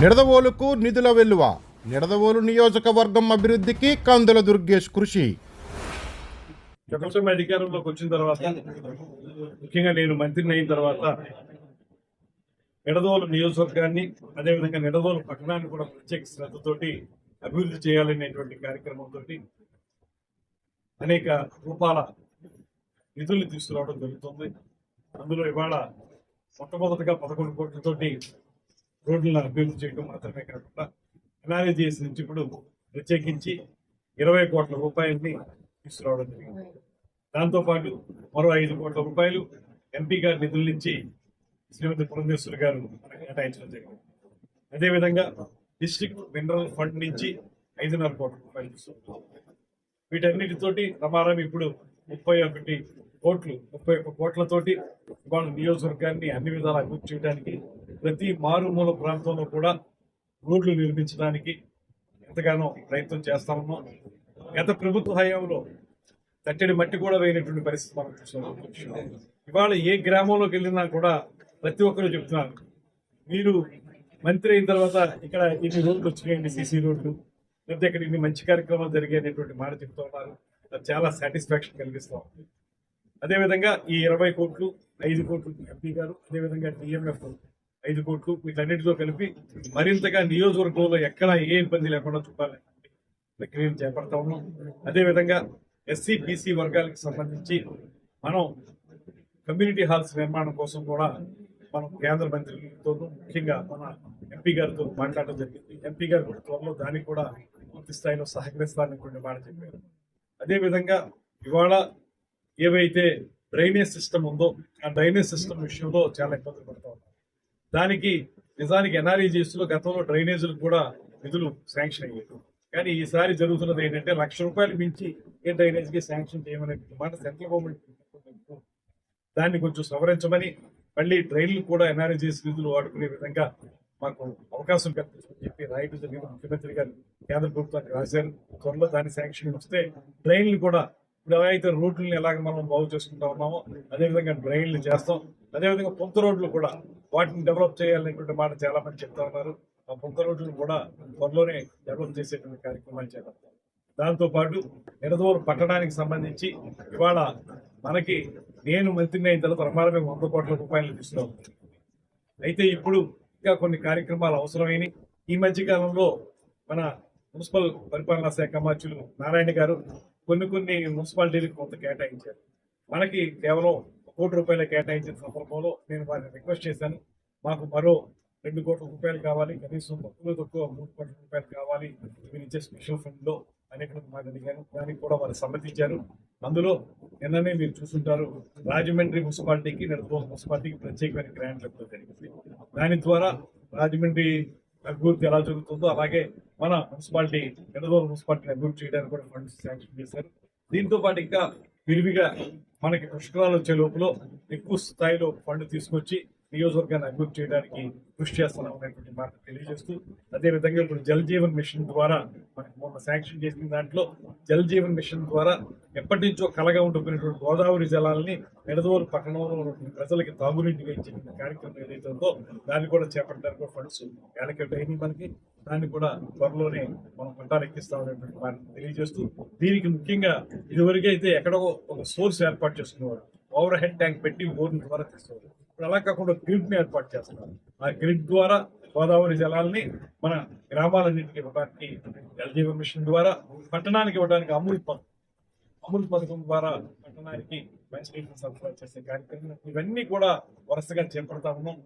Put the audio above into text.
నిడదవోలుకు నిధుల వెల్లువ. నిడదవోలు నియోజకవర్గం అభివృద్ధికి కందుల దుర్గేష్ కృషి. ప్రభుత్వం అధికారంలోకి వచ్చిన తర్వాత ముఖ్యంగా నేను మంత్రిని అయిన తర్వాత నిడదోలు నియోజకవర్గాన్ని అదేవిధంగా నిడదోలు పట్టణాన్ని కూడా ప్రత్యేక శ్రద్ధతోటి అభివృద్ధి చేయాలనేటువంటి కార్యక్రమంతో అనేక రూపాల నిధుల్ని తీసుకురావడం జరుగుతుంది. అందులో ఇవాళ మొట్టమొదటిగా పదకొండు కోట్లతోటి రోడ్లను అభివృద్ధి చేయడం మాత్రమే కాకుండా ఎన్ఆర్ఏజిఎస్ నుంచి ఇప్పుడు ప్రత్యేకించి ఇరవై కోట్ల రూపాయలని తీసుకురావడం జరిగింది. దాంతోపాటు మరో ఐదు కోట్ల రూపాయలు ఎంపీ గారి నిధుల నుంచి శ్రీమతి పురంధేశ్వరి గారు మనకి కేటాయించడం జరిగింది. అదేవిధంగా డిస్ట్రిక్ట్ మినరల్ ఫండ్ నుంచి ఐదున్నర కోట్ల రూపాయలు తీసుకున్నాం. వీటన్నిటితోటి రమారాం ఇప్పుడు ముప్పై ఒకటి కోట్లు ముప్పై ఒక్క కోట్లతోటి వాళ్ళ నియోజకవర్గాన్ని అన్ని విధాలు అభివృద్ధి చేయడానికి ప్రతి మారుమూల ప్రాంతంలో కూడా రోడ్లు నిర్మించడానికి ఎంతగానో ప్రయత్నం చేస్తా ఉన్నాం. గత ప్రభుత్వ హయాంలో తట్టడి మట్టి కూడా వేయనటువంటి పరిస్థితి మనం చూస్తున్నాం. ఇవాళ ఏ గ్రామంలోకి వెళ్ళినా కూడా ప్రతి ఒక్కరు చెప్తున్నారు మీరు మంత్రి అయిన తర్వాత ఇక్కడ ఇన్ని రోడ్లు వచ్చినాయండి సీసీ రోడ్లు లేకపోతే ఇక్కడ ఇన్ని మంచి కార్యక్రమాలు జరిగేటటువంటి మాట చెప్తూ ఉన్నారు. అది చాలా సాటిస్ఫాక్షన్ కలిగిస్తాం అదేవిధంగా ఈ ఇరవై కోట్లు ఐదు కోట్లు ఎంపీ గారు అదేవిధంగా డిఎంఎఫ్ ఐదు కోట్లు వీటన్నిటితో కలిపి మరింతగా నియోజకవర్గంలో ఎక్కడ ఏ ఇబ్బంది లేకుండా చూపాలి. ప్రక్రియను చేపడతా ఉన్నాం? అదేవిధంగా ఎస్సీ బీసీ వర్గాలకు సంబంధించి మనం కమ్యూనిటీ హాల్స్ నిర్మాణం కోసం కూడా మనం కేంద్ర మంత్రితో ముఖ్యంగా మన ఎంపీ గారితో మాట్లాడడం జరిగింది. ఎంపీ గారు కూడా త్వరలో దానికి కూడా పూర్తి స్థాయిలో సహకరిస్తారని కొన్ని మాట చెప్పారు. అదేవిధంగా ఇవాళ ఏవైతే డ్రైనేజ్ సిస్టమ్ ఉందో ఆ డ్రైనేజ్ సిస్టమ్ విషయంలో చాలా ఇబ్బందులు పడతా ఉన్నాం. దానికి నిజానికి ఎన్ఆర్ఈజీఎస్లో గతంలో డ్రైనేజీలు కూడా నిధులు శాంక్షన్ అయ్యాయి. కానీ ఈసారి జరుగుతున్నది ఏంటంటే లక్ష రూపాయలు మించి ఏ డ్రైనేజ్కి శాంక్షన్ చేయమనే మాట సెంట్రల్ గవర్నమెంట్ దాన్ని కొంచెం సవరించమని మళ్ళీ డ్రైన్లు కూడా ఎన్ఆర్జీఎస్ నిధులు వాడుకునే విధంగా మాకు అవకాశం కల్పించమని చెప్పి రాయటం జరిగింది ముఖ్యమంత్రి గారు కేంద్ర ప్రభుత్వానికి రాశారు. త్వరలో దాని శాంక్షన్ వస్తే డ్రైన్లు కూడా ఇప్పుడు ఎలా అయితే ఎలాగ మనం బాగు చేసుకుంటా ఉన్నామో అదేవిధంగా డ్రైన్లు చేస్తాం. అదేవిధంగా పొంత రోడ్లు కూడా వాటిని డెవలప్ చేయాలనేటువంటి మాట చాలా మంది చెప్తా ఉన్నారు. ఆ పొంత రోడ్లను కూడా త్వరలోనే డెవలప్ చేసేటువంటి కార్యక్రమాలు చేపడతాం దాంతో పాటు పట్టడానికి సంబంధించి ఇవాళ మనకి నేను మంత్రిని అయిన తర్వాత రమారమే వంద కోట్ల రూపాయలు తీసుకున్నాం అయితే ఇప్పుడు ఇంకా కొన్ని కార్యక్రమాలు అవసరమైనవి ఈ మధ్య కాలంలో మన మున్సిపల్ పరిపాలనా శాఖ మంత్రులు నారాయణ గారు కొన్ని కొన్ని మున్సిపాలిటీలకు కొంత కేటాయించారు. మనకి కేవలం ఒక కోటి రూపాయలు కేటాయించిన సందర్భంలో నేను వారిని రిక్వెస్ట్ చేశాను. మాకు మరో రెండు కోట్ల రూపాయలు కావాలి కనీసం తక్కువ తక్కువ మూడు కోట్ల రూపాయలు కావాలి మీరు ఇచ్చే స్పెషల్ ఫండ్లో అనేటువంటి మాట అడిగాను దానికి కూడా వారు సమ్మతించారు. అందులో నిన్ననే మీరు చూసుంటారు రాజమండ్రి మున్సిపాలిటీకి నెలకొండ మున్సిపాలిటీకి ప్రత్యేకమైన గ్రాంట్లు జరిగింది. దాని ద్వారా రాజమండ్రి అభివృద్ధి ఎలా జరుగుతుందో అలాగే మన మున్సిపాలిటీ నెలకొండ మున్సిపాలిటీని అభివృద్ధి చేయడానికి కూడా ఫండ్స్ శాంక్షన్ చేశారు. దీంతో పాటు ఇంకా విరివిగా మనకి పుష్కరాలు వచ్చే లోపల ఎక్కువ స్థాయిలో ఫండ్ తీసుకొచ్చి నియోజకవర్గాన్ని అభివృద్ధి చేయడానికి కృషి చేస్తున్నాం అనేటువంటి మాట తెలియజేస్తూ అదేవిధంగా ఇప్పుడు జల్ జీవన్ మిషన్ ద్వారా మనకి మొన్న శాంక్షన్ చేసిన దాంట్లో జల్ జీవన్ మిషన్ ద్వారా ఎప్పటి నుంచో కలగా ఉండిపోయినటువంటి గోదావరి జలాలని నిడదవోలు పట్టణంలో ఉన్నటువంటి ప్రజలకి తాగునీటిగా ఇచ్చే కార్యక్రమం ఏదైతే ఉందో దాన్ని కూడా చేపట్టడానికి కూడా ఫండ్స్ అలకేట్ అయినాయి మనకి. దాన్ని కూడా త్వరలోనే మనం పంటాలు ఎక్కిస్తామనేటువంటి తెలియజేస్తూ దీనికి ముఖ్యంగా ఇదివరకే అయితే ఎక్కడో ఒక సోర్స్ ఏర్పాటు చేసుకునేవారు. ఓవర్ హెడ్ ట్యాంక్ పెట్టి బోర్ని ద్వారా తీసుకోవాలి ఇప్పుడు అలా కాకుండా గ్రిడ్ని ఏర్పాటు చేస్తున్నారు. ఆ గ్రిడ్ ద్వారా గోదావరి జలాల్ని మన గ్రామాలన్నింటికి ఇవ్వడానికి జలజీవ మిషన్ ద్వారా పట్టణానికి ఇవ్వడానికి అమూల్ పథకం అమూల్ పథకం ద్వారా పట్టణానికి మంచినీటిని సరఫరా చేసే కార్యక్రమం. ఇవన్నీ కూడా వరుసగా చేపడతా ఉన్నాం.